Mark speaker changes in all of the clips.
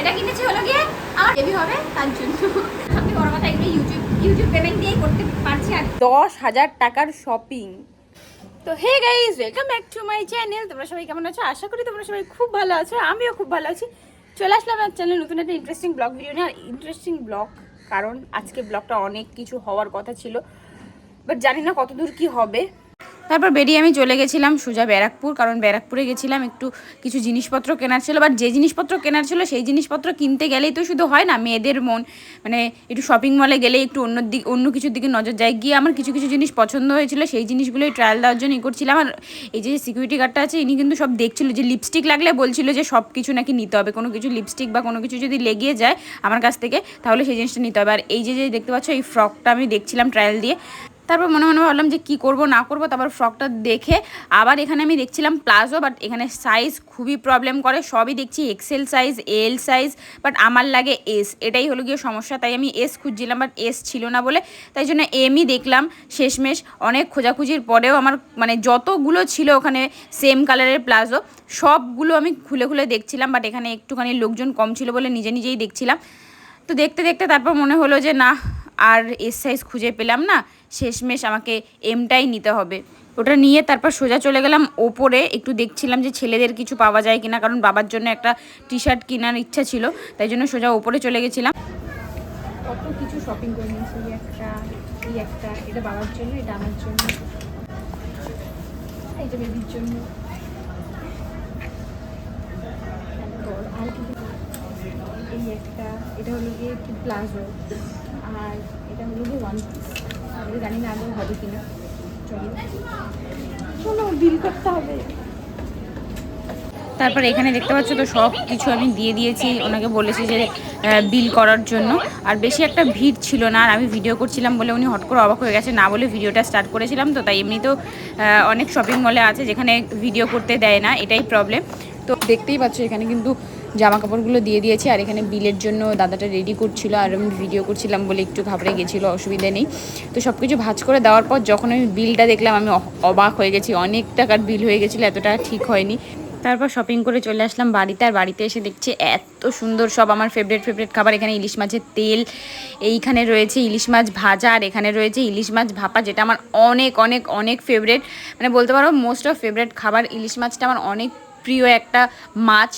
Speaker 1: এটা কিনেছি হলো গিয়ে আমার বেবি হবে তার জন্য। আমি বড় কথা এগুলো ইউটিউব ইউটিউব পেমেন্ট দিয়েই করতে পারছি আর
Speaker 2: দশ হাজার টাকার শপিং তো hey guys welcome back to my channel তোমরা সবাই কেমন আছো? আশা করি তোমরা সবাই খুব ভালো আছো আমিও খুব ভালো আছি। চলে আসলাম আমার চ্যানেল নতুন একটা ইন্টারেস্টিং ব্লগ ভিডিও নিয়ে। আর ইন্টারেস্টিং ব্লগ কারণ আজকে ব্লগটা অনেক কিছু হওয়ার কথা ছিল বাট জানি না কতদূর কি হবে। তারপর বেরিয়ে আমি চলে গেছিলাম সোজা ব্যারাকপুর, কারণ ব্যারাকপুরে গেছিলাম একটু কিছু জিনিসপত্র কেনার ছিল। বাট যে জিনিসপত্র কেনার ছিল, সেই জিনিসপত্র কিনতে গেলেই তো শুধু হয় না, মেয়েদের মন। মানে একটু শপিং মলে গেলে একটু অন্য দিক, অন্য কিছুর দিকে নজর যায়। গিয়ে আমার কিছু কিছু জিনিস পছন্দ হয়েছিল, সেই জিনিসগুলোই ট্রায়াল দেওয়ার জন্য ই করছিলাম। আর এই যে সিকিউরিটি গার্ডটা আছে, ইনি কিন্তু সব দেখছিল, যে লিপস্টিক লাগলে বলছিল যে সব কিছু নাকি নিতে হবে। কোনো কিছু লিপস্টিক বা কোনো কিছু যদি লেগে যায় আমার কাছ থেকে, তাহলে সেই জিনিসটা নিতে হবে। আর এই যে যে দেখতে পাচ্ছ, এই ফ্রকটা আমি দেখছিলাম ট্রায়াল দিয়ে। তারপর মনে মনে ভাবলাম যে কি করব, না করব, তারপর ফ্রকটা দেখে আবার এখানে আমি দেখছিলাম প্লাজো বাট এখানে সাইজ খুবই প্রবলেম করে। সবই দেখছি XL size L size but আমার লাগে এস এটাই হলো গিয়ে সমস্যা, তাই আমি এস খুঁজছিলাম বাট এস ছিল না বলে। তাই জন্য এমই দেখলাম শেষমেশ। অনেক খোঁজাখুঁজির পরেও আমার মানে যতগুলো ছিল ওখানে সেম কালারের প্লাজো সবগুলো আমি খুলে খুলে দেখছিলাম বাট এখানে একটুখানি লোকজন কম ছিল বলে নিজে নিজেই দেখছিলাম। তো দেখতে দেখতে তারপর মনে হলো যে, না, আর এস সাইজ খুঁজে পেলাম না। শেষমেশ আমাকে এমটাই নিতে হবে। ওটা নিয়ে তারপর সোজা চলে গেলাম। ওপরে একটু দেখছিলাম যে ছেলেদের কিছু পাওয়া যায় কিনা, কারণ বাবার জন্য একটা টি শার্ট কেনার ইচ্ছা ছিল, তাই জন্য সোজা ওপরে চলে গেছিলাম। কত কিছু শপিং করে নিয়েছি একটা এটা বাবার জন্য, এটা আমার জন্য এটা বেবির জন্য। এই একটা, এটা হলো গিয়ে প্লাজো আর এটা হলো গিয়ে ওয়ান পিস আমি জানি না আদৌ হবে কিনা। চলো। চলো বিল করতে হবে। তারপর এখানে দেখতে পাচ্ছ তো সব কিছু আমি দিয়ে দিয়েছি। ওনাকে বলেছি যে বিল করার জন্য। আর বেশি একটা ভিড় ছিল না আর আমি ভিডিও করছিলাম বলে উনি হট করে অবাক হয়ে গেছে। না বলে ভিডিওটা স্টার্ট করেছিলাম তো তাই এমনিতেও অনেক শপিং মলে আছে যেখানে ভিডিও করতে দেয় না এটাই প্রবলেম তো দেখতেই পাচ্ছ এখানে কিন্তু জামা কাপড়গুলো দিয়ে দিয়েছি, আর এখানে বিলের জন্য দাদাটা রেডি করছিল, আর আমি ভিডিও করছিলাম বলে একটু ঘাবড়ে গেছিল, অসুবিধা নেই। তো সব কিছু ভাজ করে দেওয়ার পর যখন আমি বিলটা দেখলাম, আমি অবাক হয়ে গেছি, অনেক টাকার বিল হয়ে গেছিল, এতটা ঠিক হয়নি। তারপর শপিং করে চলে আসলাম বাড়িতে, আর বাড়িতে এসে দেখছি এত সুন্দর সব আমার ফেভারিট ফেভারিট খাবার, এখানে ইলিশ মাছের তেল, এইখানে রয়েছে ইলিশ মাছ ভাজা, আর এখানে রয়েছে ইলিশ মাছ ভাপা, যেটা আমার অনেক অনেক অনেক ফেভারিট মানে বলতে পারো মোস্ট অফ ফেভারিট খাবার ইলিশ মাছটা আমার অনেক প্রিয় একটা মাছ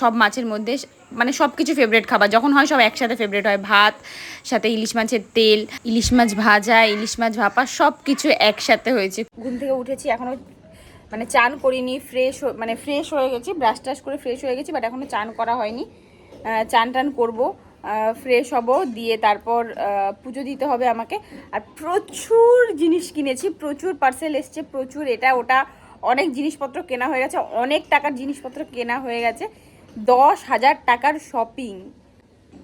Speaker 2: সব মাছের মধ্যে মানে সব কিছু ফেভারিট খাবার। যখন হয় সব একসাথে ফেভারিট হয়। ভাত, সাথে ইলিশ মাছের তেল, ইলিশ মাছ ভাজা, ইলিশ মাছ ভাপা সব কিছু একসাথে হয়েছে। ঘুম থেকে উঠেছি এখনও মানে চান করিনি ফ্রেশ মানে ফ্রেশ হয়ে গেছি ব্রাশ টাশ করে ফ্রেশ হয়ে গেছি বাট এখনও চান করা হয়নি। চান টান করব ফ্রেশ হব, দিয়ে তারপর পুজো দিতে হবে আমাকে। আর প্রচুর জিনিস কিনেছি, প্রচুর পার্সেল এসছে, প্রচুর এটা, ওটা অনেক জিনিসপত্র কেনা হয়ে গেছে, অনেক টাকার জিনিসপত্র কেনা হয়ে গেছে। দশ হাজার টাকার শপিং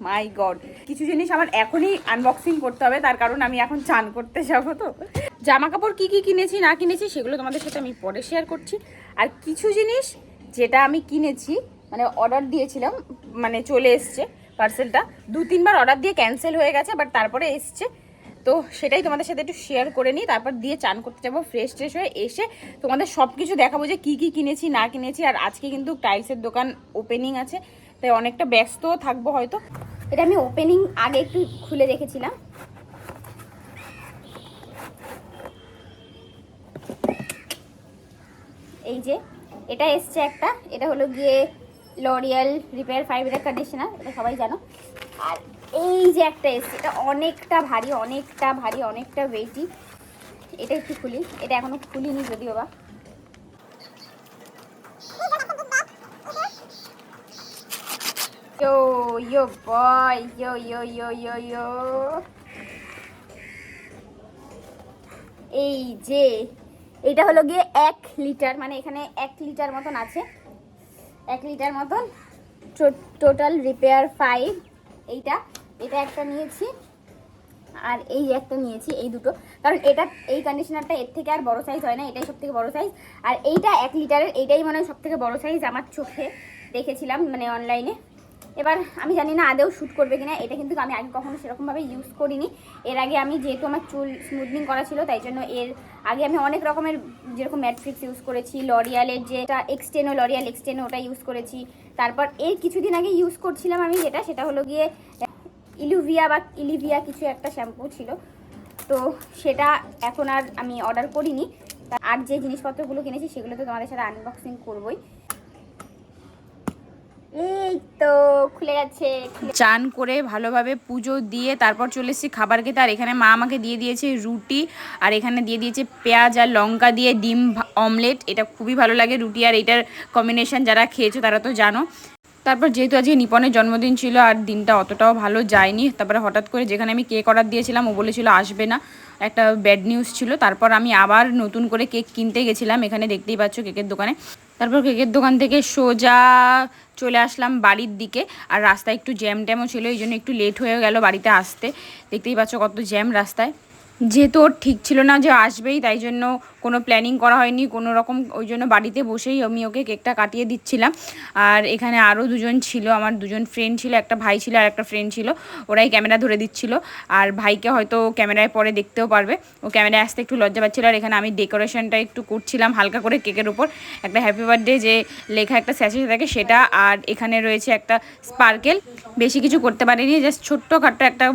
Speaker 2: মাই গড কিছু জিনিস আমার এখনই আনবক্সিং করতে হবে, তার কারণ আমি এখন চান করতে যাব তো। জামা কাপড় কী কী কিনেছি, না কিনেছি, সেগুলো তোমাদের সাথে আমি পরে শেয়ার করছি। আর কিছু জিনিস যেটা আমি কিনেছি মানে অর্ডার দিয়েছিলাম মানে চলে এসছে পার্সেলটা দু তিনবার অর্ডার দিয়ে ক্যান্সেল হয়ে গেছে বাট তারপরে এসছে তো সেটাই তোমাদের সাথে একটু শেয়ার করে নিই, তারপর দিয়ে চান করতে যাব ফ্রেশ ট্রেশ হয়ে এসে তোমাদের সব কিছু দেখাবো যে কী কী কিনেছি, না কিনেছি, আর আজকে কিন্তু টাইলসের দোকান ওপেনিং আছে, তাই অনেকটা ব্যস্তও থাকব হয়তো।
Speaker 1: এটা আমি ওপেনিং আগে একটু খুলে রেখেছিলাম। এই যে, এটা এসছে একটা, এটা হলো গিয়ে লরিয়াল রিপেয়ার ফাইবার কন্ডিশনার এটা সবাই জানো। আর এই যে একটা এসছে এটা অনেকটা ভারী অনেকটা ভারী, অনেকটা ওয়েটি এটা একটু খুলি, এটা এখনও খুলিনি যদিও বা. এই যে, এটা হলো গিয়ে এক লিটার মানে এখানে এক লিটার মতন আছে। এক লিটার মতন। টোটাল রিপেয়ার ফাইভ এইটা। এটা একটা নিয়েছি। আর এই একটা নিয়েছি, এই দুটো। কারণ এটা এই কন্ডিশনারটা এর থেকে আর বড় সাইজ হয় না, এটাই সব থেকে বড় সাইজ আর এইটা এক লিটারের, এইটাই মনে হয় সব থেকে বড় সাইজ আমার চোখে দেখেছিলাম মানে অনলাইনে এবার আমি জানি না আদেও শ্যুট করবে কিনা, এটা কিন্তু আমি আগে কখনো সেরকমভাবে ইউজ করিনি। এর আগে আমি যেহেতু আমার চুল স্মুথনিং করা ছিল, তাই জন্য এর আগে আমি অনেক রকমের যেরকম ম্যাট্রিক্স ইউজ করেছি লরিয়ালের যেটা এক্সটেনো লরিয়াল এক্সটেনো ওটা ইউজ করেছি। তারপর এর কিছুদিন আগে ইউজ করছিলাম আমি যেটা, সেটা হলো গিয়ে ইলুভিয়া বা ইলিভিয়া কিছু একটা শ্যাম্পু ছিল। তো সেটা এখন আর আমি অর্ডার করিনি। আর যে জিনিসপত্রগুলো কিনেছি, সেগুলো তো তোমাদের সাথে আনবক্সিং করবোই।
Speaker 2: চান করে ভালোভাবে পুজো দিয়ে তারপর চলে এসেছি খাবার খেতে। আর এখানে মা আমাকে দিয়ে দিয়েছে রুটি, আর এখানে দিয়ে দিয়েছে পেঁয়াজ আর লঙ্কা দিয়ে ডিম অমলেট। এটা খুবই ভালো লাগে রুটি, আর এটার কম্বিনেশন যারা খেয়েছো তারা তো জানো। তারপর যেহেতু আজকে নিপনের জন্মদিন ছিল আর দিনটা অতটাও ভালো যায়নি, তারপরে হঠাৎ করে যেখানে আমি কেক অর্ডার দিয়েছিলাম, ও বলেছিল আসবে না। একটা ব্যাড নিউজ ছিল, তারপর আমি আবার নতুন করে কেক কিনতে গেছিলাম, এখানে দেখতেই পাচ্ছ কেকের দোকানে। তারপর কেকের দোকান থেকে সোজা চলে আসলাম বাড়ির দিকে। আর রাস্তায় একটু জ্যাম ট্যামও ছিল, এই জন্য একটু লেট হয়ে গেল বাড়িতে আসতে। দেখতেই পাচ্ছ কত জ্যাম রাস্তায়। যেহেতু ওর ঠিক ছিল না যে আসবেই, তাই জন্য কোনো প্ল্যানিং করা হয়নি, কোনো রকম, ওই জন্য বাড়িতে বসেই আমি ওকে কেকটা কাটিয়ে দিচ্ছিলাম। আর এখানে আরও দুজন ছিল, আমার দুজন ফ্রেন্ড ছিল, একটা ভাই ছিল আর একটা ফ্রেন্ড ছিল, ওরাই ক্যামেরা ধরে দিচ্ছিল। আর ভাইকে হয়তো ক্যামেরায় পরে দেখতেও পারবে। ও ক্যামেরায় আসতে একটু লজ্জা পাচ্ছিল আর এখানে আমি ডেকোরেশনটা একটু করছিলাম হালকা করে কেকের উপর। একটা হ্যাপি বার্থডে যে লেখা একটা স্যাচে থাকে সেটা। আর এখানে রয়েছে একটা স্পার্কেল বেশি কিছু করতে পারিনি জাস্ট ছোট্টখাট্ট একটা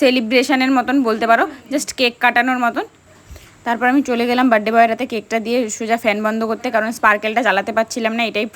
Speaker 2: সেলিব্রেশনের মতন বলতে পারো জাস্ট কেক কাটানোর মতন। তারপর আমি চলে গেলাম বার্থডে বয়ের হাতে কেকটা দিয়ে সোজা ফ্যান বন্ধ করতে, কারণ স্পার্কেলটা চালাতে পারছিলাম না, এটাই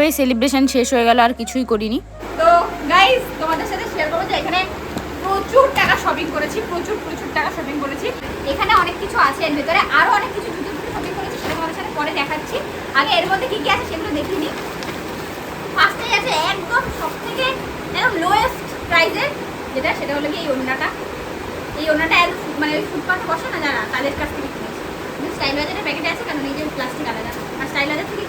Speaker 2: এভাবেই সেলিব্রেশন শেষ হয়ে গেল, আর কিছুই করিনি।
Speaker 1: তো গাইস তোমাদের সাথে শেয়ার করব যে এখানে প্রচুর টাকা শপিং করেছি, প্রচুর প্রচুর টাকা শপিং করেছি। এখানে অনেক কিছু আছে, এর ভেতরে আরও অনেক কিছু জুতো জুতো শপিং করেছি, সেটা তোমাদের সাথে পরে দেখাচ্ছি। আগে এর মধ্যে কি কি আছে সেগুলো দেখিনি। ফার্স্টেই আছে একদম সব থেকে একদম লোয়েস্ট প্রাইসের যেটা সেটা হলো কি এই ওড়নাটা। এই একদম মানে ফুটপাথে বসে না, যারা তাদের কাছ থেকে কিনেছি। স্টাইল বাজারের প্যাকেটে আছে, কারণ এই যে প্লাস্টিক আলাদা। আর স্টাইল বাজার থেকে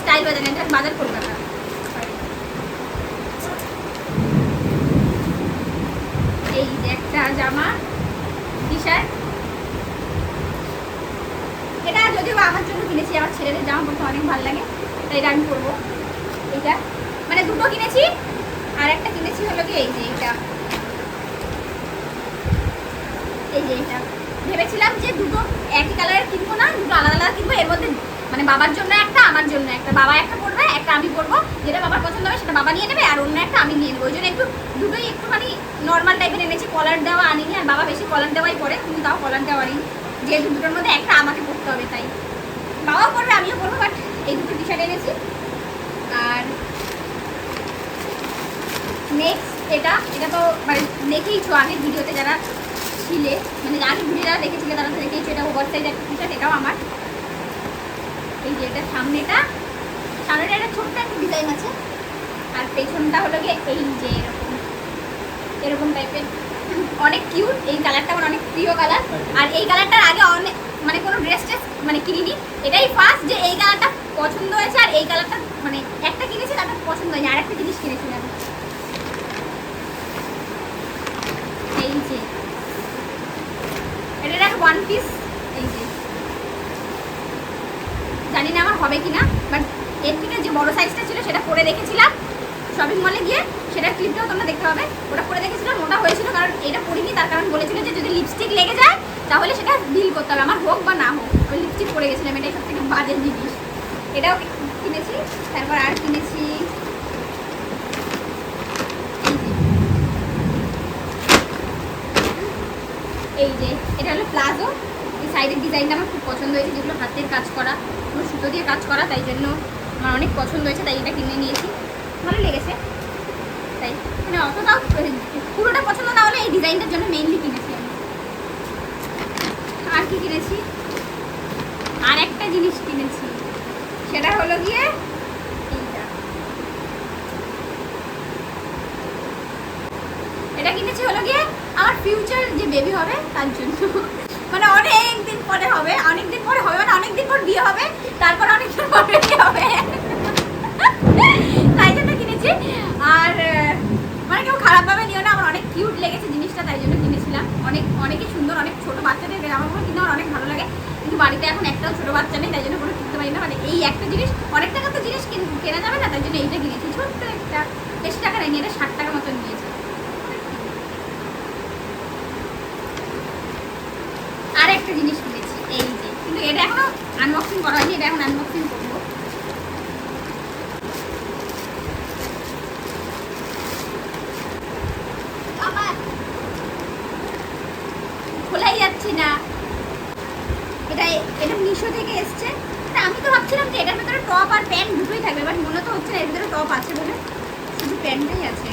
Speaker 1: স্টাইল বাজার, এটা বাজার কলকাতা এই একটা জামা টি এটা যদিও আমার জন্য কিনেছি, আমার ছেলেদের জামা পরতে অনেক ভালো লাগে, তাই এটা আমি পরবো। এইটা। মানে দুটো কিনেছি, আর একটা কিনেছি হলো কি, এই যে এইটা। এই যে এটা ভেবেছিলাম যে দুটো একই কালারের কিনবো না, দুটো আলাদা আলাদা কিনবো, এর মধ্যে মানে বাবার জন্য একটা, আমার জন্য একটা। বাবা একটা পড়বে, একটা আমি পরবো যেটা বাবার পছন্দ হবে, সেটা বাবা নিয়ে নেবে, আর অন্য একটা আমি নিয়ে নেব। ওই জন্য একটু দুটোই একটুখানি নর্মাল টাইপের এনেছি কলার দেওয়া আনিনি, আর বাবা বেশি কলার দেওয়াই পরে তুমি তাও কলার দেওয়া আনি যেহেতু দুটোর মধ্যে একটা আমাকে পড়তে হবে, তাই। বাবাও পড়বে, আমিও পরবো বাট এই দুটো টি শার্ট এনেছি। আর নেক্সট এটা এটা তো মানে দেখেইছো আগের ভিডিওতে যারা ছিলে মানে আগের ভিডিও যারা দেখেছিলে, তারা তো দেখেইছো, এটা ওভার সাইজ একটা টি শার্ট এটাও আমার। এই যে এটা সামনেটা সামনেটা একটা ছোট্ট একটা ডিজাইন আছে। আর পেছনটা হলো গিয়ে এই যে এরকম এরকম টাইপের অনেক কিউট এই কালারটা আমার অনেক প্রিয় কালার আর এই কালারটার আগে অনেক মানে কোনো ড্রেস ট্রেস মানে কিনিনি। এটাই ফার্স্ট যে এই কালারটা পছন্দ হয়েছে আর এই কালারটা মানে একটা কিনেছি, তারপর পছন্দ হয়নি আর একটা জিনিস কিনেছিলাম এই যে এটার একটা ওয়ান পিস এই যে জানি না আমার হবে কিনা বাট এর থেকে যে বড় সাইজটা ছিল সেটা পরে রেখেছিলাম শপিং মলে গিয়ে সেটা ক্লিপটাও তোমরা দেখতে হবে ওটা পরে দেখেছিলাম মোটা হয়েছিল কারণ এটা পরিনি তার কারণ বলেছিল যে যদি লিপস্টিক লেগে যায়, তাহলে সেটা বিল করতে হবে, আমার হোক বা না হোক। আমি লিপস্টিক পরে গেছিলাম এটাই সব থেকে বাজে জিনিস। এটাও কিনেছি, তারপর আর কিনেছি। এই যে, এটা হলো প্লাজো। এই সাইডের ডিজাইনটা আমার খুব পছন্দ হয়েছে, যেগুলো হাতের কাজ করা পুরো সুতো দিয়ে কাজ করা, তাই জন্য আমার অনেক পছন্দ হয়েছে, তাই এটা কিনে নিয়েছি। ভালো লেগেছে। পুরোটা পছন্দ না হলে এই ডিজাইনটার জন্য মেইনলি কিনেছি আর কি কিনেছি? আর একটা জিনিস কিনেছি। সেটা হলো গিয়ে এটা কিনেছি হলো গিয়ে আমার ফিউচার যে বেবি হবে, তার জন্য। মানে অনেক দিন পরে হবে অনেক দিন পরে হবে মানে অনেক দিন পর বিয়ে হবে, তারপর অনেক দিন পর বেবি হবে তাই জন্য কিনেছি আর আহ, মানে কেউ খারাপ ভাবে নিও না আমার অনেক কিউট লেগেছে জিনিসটা তাই জন্য কিনেছিলাম অনেক অনেকই সুন্দর অনেক ছোট বাচ্চাদের আমার মনে হয় কিনে আমার অনেক ভালো লাগে কিন্তু বাড়িতে এখন একটাও ছোটো বাচ্চা নেই, তাই জন্য কোনো কিনতে পারি না। মানে এই একটা জিনিস, অনেক টাকা তো জিনিস কেনা যাবে না, তাই জন্য এইটা কিনেছি। ছোট্ট একটা, বেশি টাকা নেয়নি, এটা ষাট টাকা মতন নিয়েছে। আর একটা জিনিস কিনেছি, এই যে। কিন্তু এটা এখনও আনবক্সিং করা হয়নি, এটা এখন আনবক্সিং করব আবার খোলাই যাচ্ছে না এটা এটা মিশো থেকে এসছে তা আমি তো ভাবছিলাম যে এটার ভিতরে টপ আর প্যান্ট দুটোই থাকবে বাট মনে তো হচ্ছে না, এর ভিতরে টপ আছে বলে শুধু প্যান্টটাই আছে।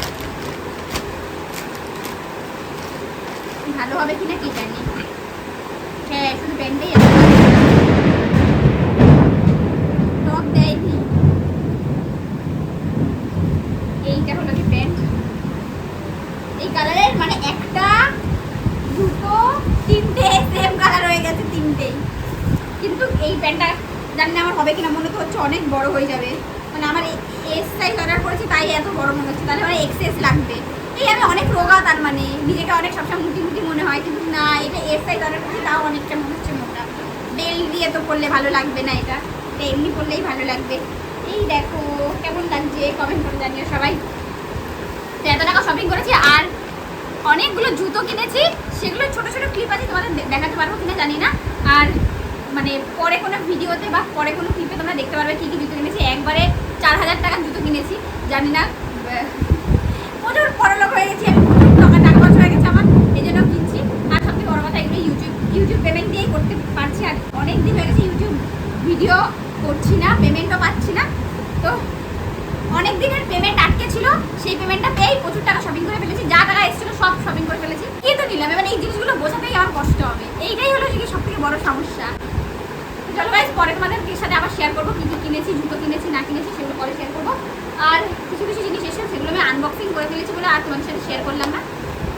Speaker 1: ভালো হবে কিনা কি জানি। হ্যাঁ শুধু প্যান্টটাই আছে টপ দেয়নি এইটা হলো কি প্যান্ট এই কালারের মানে একটা দুটো তিনটে সেম কালার হয়ে গেছে তিনটেই কিন্তু এই প্যান্টটা জানি না আমার হবে কিনা, মনে তো হচ্ছে অনেক বড় হয়ে যাবে। মানে আমার এস সাইজ অর্ডার করেছি, তাই এত বড় মনে হচ্ছে। তাহলে আমার এক্সেস লাগবে। এই আমি অনেক রোগা, তার মানে নিজেকে অনেক সবসময় মুটি মুটি মনে হয়, কিন্তু না, এটা এস সাইজ অর্ডার করেছি, তাও অনেকটা মনে হচ্ছে মোটা। বেল দিয়ে তো পরলে ভালো লাগবে না এটা এমনি পরলেই ভালো লাগবে। এই দেখো, কেমন লাগছে? কমেন্ট করে জানিও সবাই। এত টাকা শপিং করেছি, আর অনেকগুলো জুতো কিনেছি, সেগুলো ছোট ছোট ক্লিপ আছে, তোমাদের দেখাতে পারব কিনা জানি না। আর মানে পরে কোনো ভিডিওতে বা পরে কোনো ক্লিপে তোমরা দেখতে পারবে কী কী জুতো কিনেছি। একবারে চার হাজার টাকার জুতো কিনেছি। জানি না প্রচুর বড়লোক হয়ে গেছি প্রচুর টাকা টাকা পয়সা হয়ে গেছে আমার, এই জন্য কিনছি। আর সবথেকে বড় কথা, এগুলো ইউটিউব ইউটিউব পেমেন্ট দিয়েই করতে পারছি। আর অনেক দিন হয়ে গেছে ইউটিউব ভিডিও করছি না পেমেন্টও পাচ্ছি না। তো অনেক দিনের পেমেন্ট আটকে ছিল, সেই পেমেন্টটা পেয়েই প্রচুর টাকা শপিং করে ফেলেছি। যা টাকা এসেছিল সব শপিং করে ফেলেছি। কি তো নিলাম, এবার এই জিনিসগুলো বোঝাতেই আমার কষ্ট হবে। এইটাই হলো কি সব থেকে বড় সমস্যা। চলো গাইজ পরে তোমাদের সাথে আবার শেয়ার করব, কী কী কিনেছি, জুতো কিনেছি, না কিনেছি, সেগুলো পরে শেয়ার করব। আর কিছু কিছু জিনিস এসে সেগুলো আমি আনবক্সিং করে ফেলেছি বলে আর তোমাদের সাথে শেয়ার করলাম না।